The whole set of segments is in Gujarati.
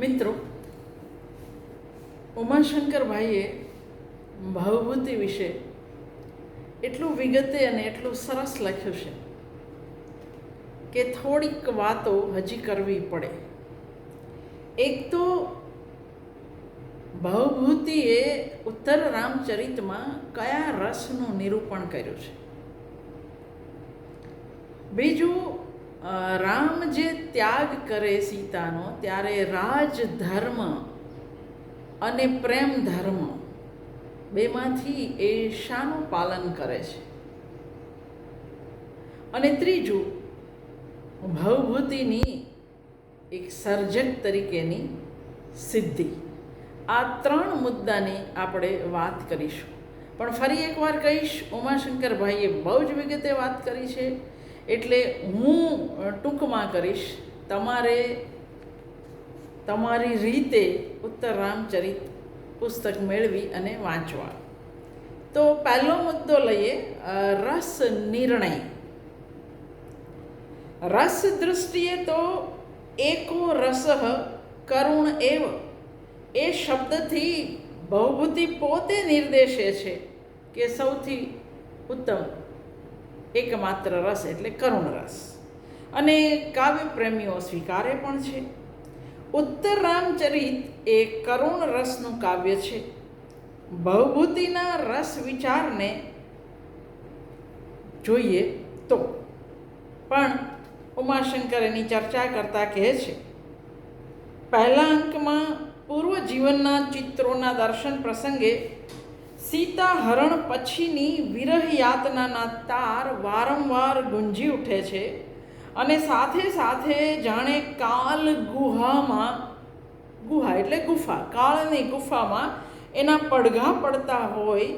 મિત્રો, ઉમાશંકરભાઈએ ભાવભૂતિ વિશે એટલું વિગતે અને એટલું સરસ લખ્યું છે કે થોડીક વાતો હજી કરવી પડે. એક તો ભાવભૂતિએ ઉત્તર રામચરિતમાં કયા રસનું નિરૂપણ કર્યું છે? બીજું રામ જે ત્યાગ કરે સીતાનો, ત્યારે રાજ ધર્મ અને પ્રેમ ધર્મ બેમાંથી એ શાનું પાલન કરે છે. અને ત્રીજું, ભવભૂતિની એક સર્જક તરીકેની સિદ્ધિ. આ ત્રણ મુદ્દાની આપણે વાત કરીશું. પણ ફરી એકવાર કહીશ, ઉમાશંકરભાઈએ બહુ જ વિગતે વાત કરી છે. એટલે હું ટૂંકમાં કરીશ, તમારે તમારી રીતે ઉત્તર રામચરિત પુસ્તક મેળવી અને વાંચવા. તો પહેલો મુદ્દો લઈએ રસ નિર્ણય. રસ દૃષ્ટિએ તો એકો રસ કરુણ એવ. એ શબ્દથી ભવભૂતિ પોતે નિર્દેશે છે કે સૌથી ઉત્તમ. એકમાત્ર રસ એટલે કરુણ રસ. અને કાવ્ય પ્રેમીઓ સ્વીકારે પણ છે. ઉત્તર રામચરિત એ કરુણ રસનું કાવ્ય છે. ભવભૂતિના રસ વિચારને જોઈએ તો. પણ ઉમાશંકર એની ચર્ચા કરતા કહે છે, પહેલા અંકમાં પૂર્વ જીવનના ચિત્રોના દર્શન પ્રસંગે સીતા હરણ પછીની વિરહ યાતનાના તાર વારંવાર ગુંજી ઉઠે છે અને સાથે સાથે જાણે કાલ ગુહામાં, ગુહા એટલે ગુફા, કાળની ગુફામાં એના પડઘા પડતા હોય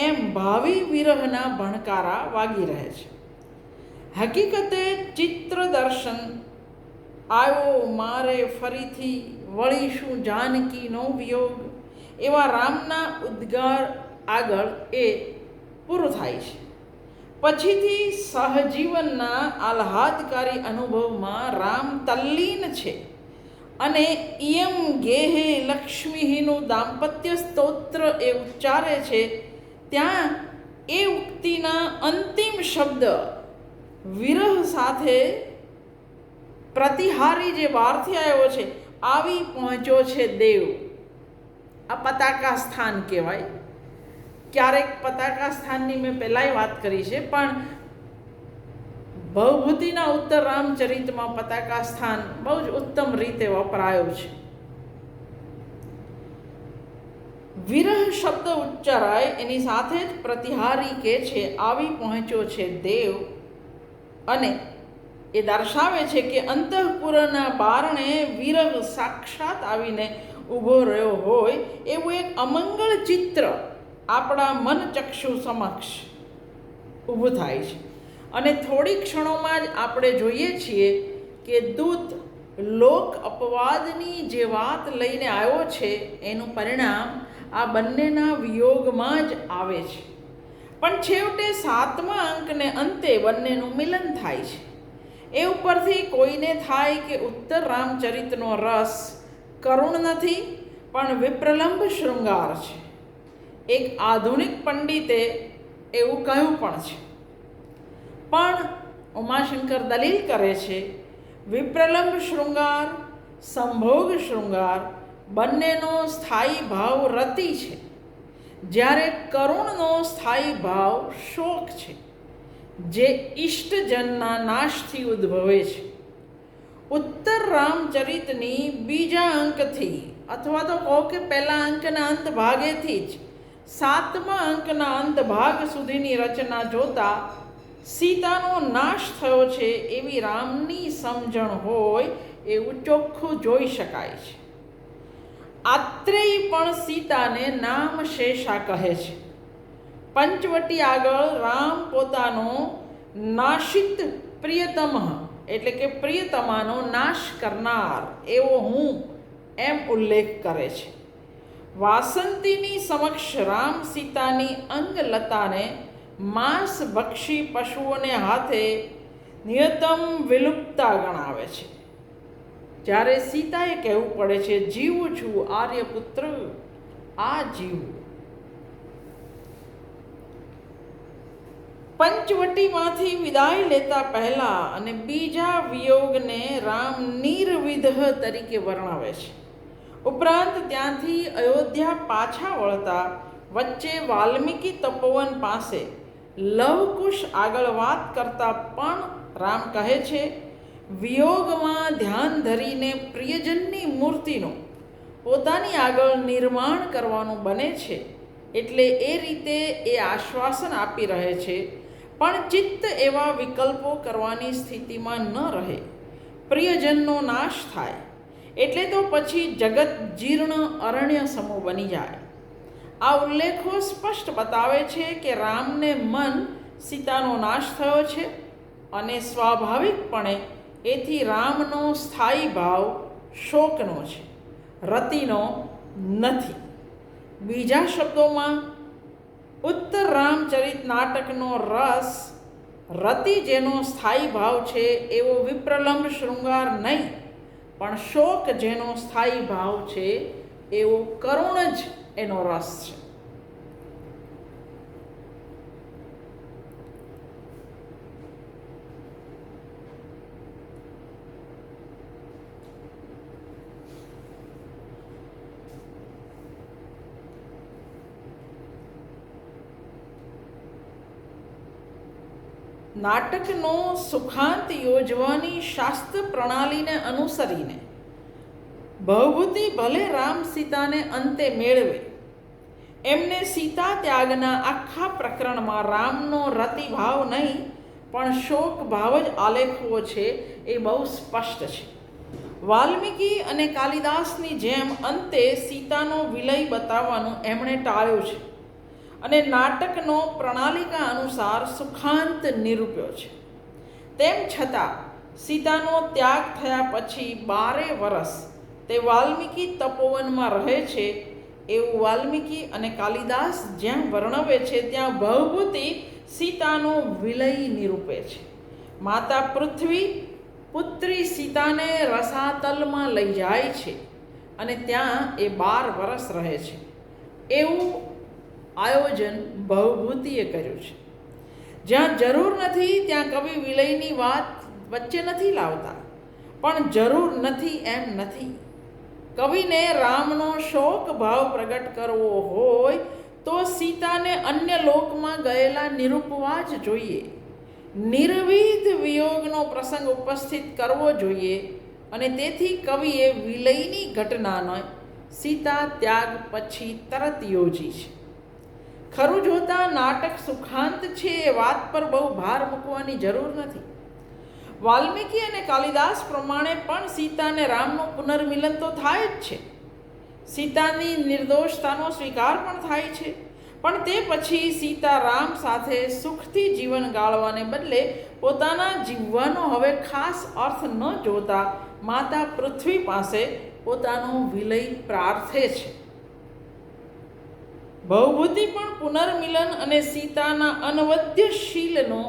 એમ ભાવિ વિરહના ભણકારા વાગી રહે છે. હકીકતે ચિત્ર દર્શન આવ્યો મારે ફરીથી વળીશું જાનકીનો વિયોગ એવા રામના ઉદ્ગાર આગળ એ પૂરું થાય છે. પછીથી સહજીવનના આહ્લાદકારી અનુભવમાં રામ તલ્લીન છે અને ઇયમ ગેહે લક્ષ્મીનું દાંપત્ય સ્તોત્ર એ ઉચ્ચારે છે, ત્યાં એ ઉક્તિના અંતિમ શબ્દ વિરહ સાથે પ્રતિહારી જે બહારથી આવ્યો છે, આવી પહોંચ્યો છે દેવ. આ પતાકા સ્થાન કહેવાય. ક્યારેક પતાકા સ્થાનની મેં પહેલાંય વાત કરી છે, પણ ભવભૂતિના ઉત્તર રામચરિતમાં પતાકા સ્થાન બહુ જ ઉત્તમ રીતે વપરાયો છે. વિરહ શબ્દ ઉચ્ચારાય એની સાથે જ પ્રતિહારી કે છે, આવી પહોંચ્યો છે દેવ. અને એ દર્શાવે છે કે અંતઃપુરના બારણે વિરહ સાક્ષાત આવીને ઊભો રહ્યો હોય એવું એક અમંગળ ચિત્ર આપણા મનચક્ષુ સમક્ષ ઊભું થાય છે. અને થોડી ક્ષણોમાં જ આપણે જોઈએ છીએ કે દૂત લોક અપવાદની જે વાત લઈને આવ્યો છે, એનું પરિણામ આ બંનેના વિયોગમાં જ આવે છે. પણ છેવટે સાતમા અંકને અંતે બંનેનું મિલન થાય છે. એ ઉપરથી કોઈને થાય કે ઉત્તર રામચરિતનો રસ કરુણ નથી, પણ વિપ્રલંબ શૃંગાર છે. એક આધુનિક પંડિતે એવું કહ્યું પણ છે. પણ ઉમાશંકર દલીલ કરે છે, વિપ્રલંબ શૃંગાર, સંભોગ શૃંગાર બંનેનો સ્થાયી ભાવ રતિ છે. જ્યારે કરુણનો સ્થાયી ભાવ શોક છે, જે ઇષ્ટજનના નાશથી ઉદ્ભવે છે. ઉત્તર રામચરિતની બીજા અંકથી, અથવા તો કહો કે પહેલા અંકના અંત ભાગેથી જ સાતમા અંકના અંત ભાગ સુધીની રચના જોતા સીતાનો નાશ થયો છે એવી રામની સમજણ હોય એવું ચોખ્ખું જોઈ શકાય છે. આત્રેય પણ સીતાને નામ શેષા કહે છે. પંચવટી આગળ રામ પોતાનો નાશિત પ્રિયતમ, એટલે કે પ્રિયતમાનો નાશ કરનાર એવો હું એમ ઉલ્લેખ કરે છે. વાસંતીની સમક્ષ રામ સીતાની અંગલતાને માંસ ભક્ષી પશુઓને હાથે નિયતમ વિલુપ્તા ગણાવે છે. જ્યારે સીતાએ કહેવું પડે છે, જીવું છું, આર્યપુત્ર, આ જીવ. પંચવટીમાંથી વિદાય લેતા પહેલા અને બીજા વિયોગને રામ નિર્વિધ તરીકે વર્ણવે છે. ઉપરાંત ત્યાંથી અયોધ્યા પાછા વળતા વચ્ચે વાલ્મીકી તપોવન પાસે લવકુશ આગળ વાત કરતા પણ રામ કહે છે, વિયોગમાં ધ્યાન ધરીને પ્રિયજનની મૂર્તિનું પોતાની આગળ નિર્માણ કરવાનું બને છે, એટલે એ રીતે એ આશ્વાસન આપી રહે છે, પણ ચિત્ત એવા વિકલ્પો કરવાની સ્થિતિમાં ન રહે. પ્રિયજનનો નાશ થાય. એટલે તો પછી જગત જીર્ણ અરણ્ય સમૂહ બની જાય. આ ઉલ્લેખો સ્પષ્ટ બતાવે છે કે રામને મન સીતાનો નાશ થયો છે અને સ્વાભાવિકપણે એથી રામનો સ્થાયી ભાવ શોકનો છે, રતિનો નથી. બીજા શબ્દોમાં, ઉત્તર રામચરિત નાટકનો રસ રતિ જેનો સ્થાયી ભાવ છે એવો વિપ્રલંબ શૃંગાર નહીં. પણ શોક જેનો સ્થાયી ભાવ છે એવો કરુણ જ એનો રસ છે. નાટકનો સુખાંત યોજવાની શાસ્ત્ર પ્રણાલીને અનુસરીને ભવભૂતિ ભલે રામ સીતાને અંતે મેળવે, એમને સીતા ત્યાગના આખા પ્રકરણમાં રામનો રતિભાવ નહીં, પણ શોક ભાવ જ આલેખવો છે એ બહુ સ્પષ્ટ છે. વાલ્મીકી અને કાલિદાસની જેમ અંતે સીતાનો વિલય બતાવવાનું એમણે ટાળ્યું છે. અને નાટકનો પ્રણાલિકા અનુસાર સુખાંત નિરૂપ્યો છે. તેમ છતાં, સીતાનો ત્યાગ થયા પછી બારે વરસ તે વાલ્મીકી તપોવનમાં રહે છે, એવું વાલ્મીકી અને કાલિદાસ જ્યાં વર્ણવે છે, ત્યાં ભવભૂતિ સીતાનો વિલય નિરૂપે છે. માતા પૃથ્વી પુત્રી સીતાને રસાતલમાં લઈ જાય છે અને ત્યાં એ બાર વરસ રહે છે. એવું આયોજન ભવભૂતિએ કર્યું છે. જ્યાં જરૂર નથી, ત્યાં કવિ વિલયની વાત વચ્ચે નથી લાવતા. પણ જરૂર નથી એમ નથી. કવિને રામનો શોક ભાવ પ્રગટ કરવો હોય, તો સીતાને અન્ય લોકમાં ગયેલા નિરૂપવા જ જોઈએ. નિર્વિધ વિયોગનો પ્રસંગ ઉપસ્થિત કરવો જોઈએ અને તેથી કવિએ વિલયની ઘટનાનો સીતા ત્યાગ પછી તરત યોજી છે. ખરું જોતા નાટક સુખાંત છે એ વાત પર બહુ ભાર મૂકવાની જરૂર નથી. વાલ્મીકી અને કાલિદાસ પ્રમાણે પણ સીતાને રામનું પુનર્મિલન તો થાય જ છે. સીતાની નિર્દોષતાનો સ્વીકાર પણ થાય છે. પણ તે પછી સીતા રામ સાથે સુખથી જીવન ગાળવાને બદલે પોતાના જીવવાનો હવે ખાસ અર્થ ન જોતા માતા પૃથ્વી પાસે પોતાનો વિલય પ્રાર્થે છે. ભવભૂતિ પણ પુનર્મિલન અને સીતાના અનવદ્યશીલનો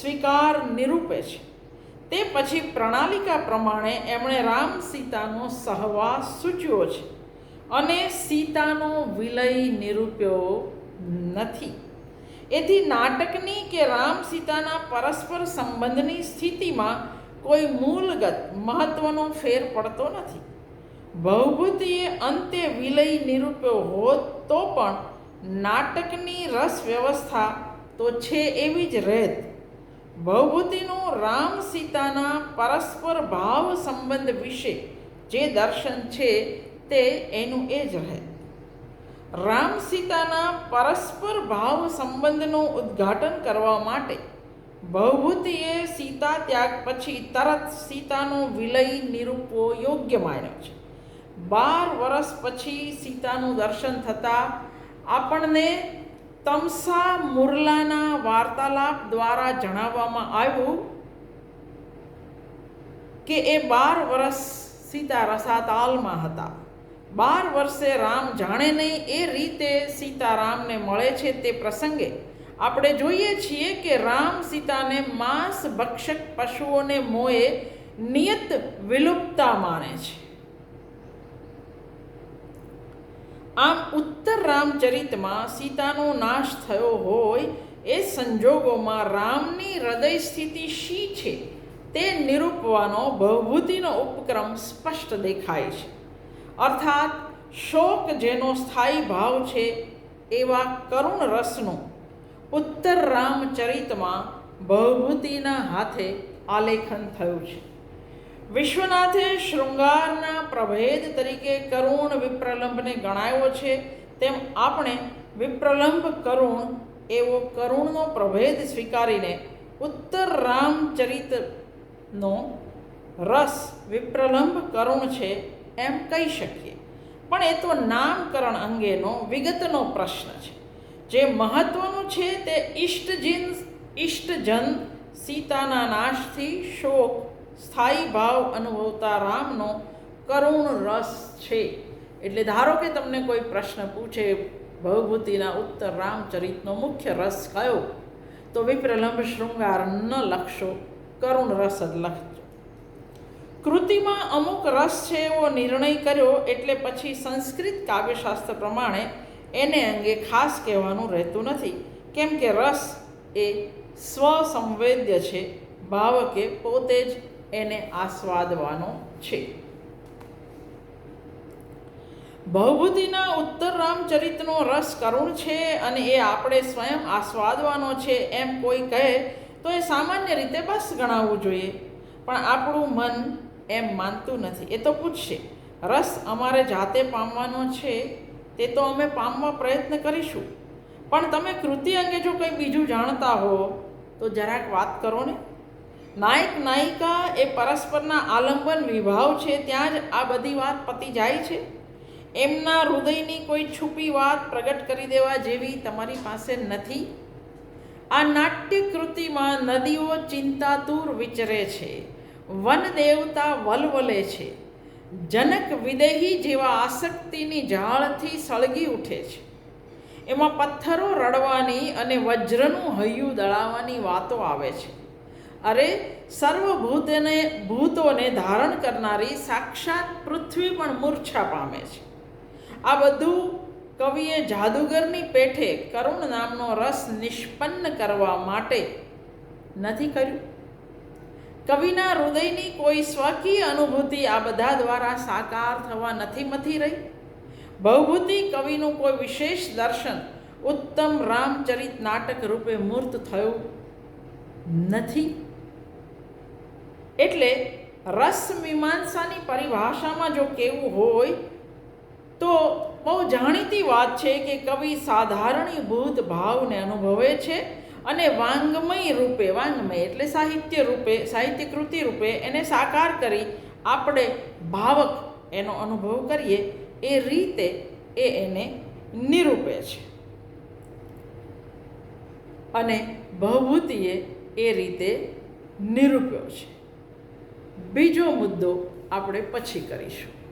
સ્વીકાર નિરૂપે છે. તે પછી પ્રણાલિકા પ્રમાણે એમણે રામ સીતાનો સહવાસ સૂચ્યો છે અને સીતાનો વિલય નિરૂપ્યો નથી. એથી નાટકની કે રામ સીતાના પરસ્પર સંબંધની સ્થિતિમાં કોઈ મૂલગત મહત્વનો ફેર પડતો નથી. ભવભૂતિએ અંતે વિલય નિરૂપ્યો હોત તો પણ નાટકની રસ વ્યવસ્થા તો છે એવી જ રહેત ભવભૂતિનું રામ સીતાના પરસ્પર ભાવ સંબંધ વિશે જે દર્શન છે તે એનું એ જ રહેત રામ સીતાના પરસ્પર ભાવ સંબંધનું ઉદ્ઘાટન કરવા માટે ભવભૂતિએ સીતા ત્યાગ પછી તરત સીતાનો વિલય નિરૂપવો યોગ્ય માન્યો છે. બાર વર્ષ પછી સીતાનું દર્શન થતાં આપણને તમસા મુરલાના વાર્તાલાપ દ્વારા જણાવવામાં આવ્યું કે એ બાર વર્ષ સીતા રસાતાલમાં હતા. બાર વર્ષે રામ જાણે નહીં એ રીતે સીતારામને મળે છે તે પ્રસંગે આપણે જોઈએ છીએ કે રામ સીતાને માંસ ભક્ષક પશુઓને મોએ નિયત વિલુપ્તા માને છે. આમ ઉત્તર રામચરિતમાં સીતાનો નાશ થયો હોય એ સંજોગોમાં રામની હૃદય સ્થિતિ શી છે તે નિરૂપવાનો ભવભૂતિનો ઉપક્રમ સ્પષ્ટ દેખાય છે. અર્થાત શોક જેનો સ્થાયી ભાવ છે એવા કરુણ રસનો ઉત્તર રામચરિતમાં ભવભૂતિના હાથે આલેખન થયું છે. વિશ્વનાથે શૃંગારના પ્રભેદ તરીકે કરુણ વિપ્રલંબને ગણાયો છે. તેમ આપણે વિપ્રલંબ કરુણ, એવો કરુણનો પ્રભેદ સ્વીકારીને ઉત્તર રામચરિતનો રસ વિપ્રલંબ કરુણ છે એમ કહી શકીએ. પણ એ તો નામકરણ અંગેનો વિગતનો પ્રશ્ન છે. જે મહત્વનું છે તે ઇષ્ટજીન ઇષ્ટજન સીતાના નાશથી શોક સ્થાયી ભાવ અનુભવતા રામનો કરુણ રસ છે. એટલે ધારો કે તમને કોઈ પ્રશ્ન પૂછે, ભવભૂતિના ઉત્તર રામચરિતનો મુખ્ય રસ કયો? તો વિપ્રલંબ શૃંગાર ન લખશો, કરુણ રસ જ લખજો. કૃતિમાં અમુક રસ છે એવો નિર્ણય કર્યો એટલે પછી સંસ્કૃત કાવ્યશાસ્ત્ર પ્રમાણે એને અંગે ખાસ કહેવાનું રહેતું નથી. કેમ કે રસ એ સ્વસંવેદ્ય છે, ભાવકે પોતે જ એને આસ્વાદવાનો છે. ભવભૂતિના ઉત્તર રામચરિતનો રસ કરુણ છે અને એ આપણે સ્વયં આસ્વાદવાનો છે એમ કોઈ કહે તો એ સામાન્ય રીતે બસ ગણાવવું જોઈએ. પણ આપણું મન એમ માનતું નથી. એ તો પૂછશે, રસ અમારે જાતે પામવાનો છે? તે તો અમે પામવા પ્રયત્ન કરીશું. પણ તમે કૃતિ અંગે જો કંઈ બીજું જાણતા હો, તો જરાક વાત કરો ને. નાયક નાયિકા એ પરસ્પરના આલંબન વિભાવ છે, ત્યાં જ આ બધી વાત પતી જાય છે. એમના હૃદયની કોઈ છુપી વાત પ્રગટ કરી દેવા જેવી તમારી પાસે નથી. આ નાટ્ય કૃતિમાં નદીઓ ચિંતાતુર વિચરે છે, વન દેવતા વલવલે છે, જનક વિદેહી જેવા આસક્તિની ઝાળથી સળગી ઉઠે છે. એમાં પથ્થરો રડવાની અને વજ્રનું હૈયું દળાવવાની વાતો આવે છે. અરે, સર્વભૂતને, ભૂતોને ધારણ કરનારી સાક્ષાત પૃથ્વી પણ મૂર્છા પામે છે. આ બધું કવિએ જાદુગરની પેઠે કરુણ નામનો રસ નિષ્પન્ન કરવા માટે નથી કર્યું. કવિના હૃદયની કોઈ સ્વકીય અનુભૂતિ આ બધા દ્વારા સાકાર થવા નથી મથી રહી. ભવભૂતિ કવિનું કોઈ વિશેષ દર્શન ઉત્તમ રામચરિત નાટક રૂપે મૂર્ત થયું નથી. એટલે રસ મીમાંસાની પરિભાષામાં જો કેવું હોય, તો બહુ જાણીતી વાત છે કે કવિ સાધારણીભૂત ભાવને અનુભવે છે અને વાંગમય રૂપે, વાંગમય એટલે સાહિત્ય રૂપે, સાહિત્ય કૃતિ રૂપે એને સાકાર કરી આપણે ભાવક એનો અનુભવ કરીએ, એ રીતે એ એને નિરૂપે છે. અને ભવભૂતિએ એ રીતે નિરૂપ્યો છે. બીજો મુદ્દો આપણે પછી કરીશું.